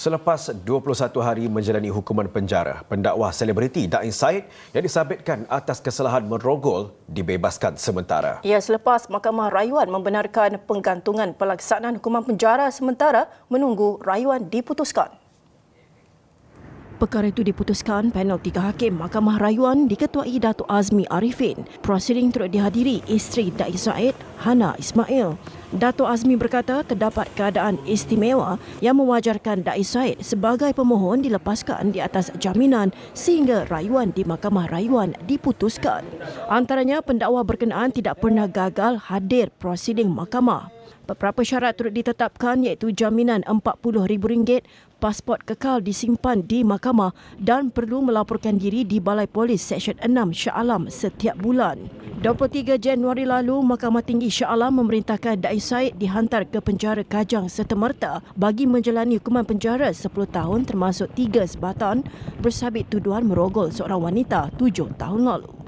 Selepas 21 hari menjalani hukuman penjara, pendakwa selebriti Dain Said yang disabitkan atas kesalahan merogol dibebaskan sementara. Ya, selepas Mahkamah Rayuan membenarkan penggantungan pelaksanaan hukuman penjara sementara menunggu rayuan diputuskan. Perkara itu diputuskan panel tiga hakim Mahkamah Rayuan diketuai Datuk Azmi Arifin. Prosiding turut dihadiri isteri Da'i Said, Hana Ismail. Datuk Azmi berkata terdapat keadaan istimewa yang mewajarkan Da'i Said sebagai pemohon dilepaskan di atas jaminan sehingga rayuan di Mahkamah Rayuan diputuskan. Antaranya pendakwa berkenaan tidak pernah gagal hadir prosiding mahkamah. Beberapa syarat turut ditetapkan iaitu jaminan RM40,000, pasport kekal disimpan di mahkamah dan perlu melaporkan diri di Balai Polis Seksyen 6 Shah Alam setiap bulan. 23 Januari lalu, Mahkamah Tinggi Shah Alam memerintahkan Da'i Said dihantar ke penjara Kajang serta-merta bagi menjalani hukuman penjara 10 tahun termasuk 3 sebatan bersabit tuduhan merogol seorang wanita 7 tahun lalu.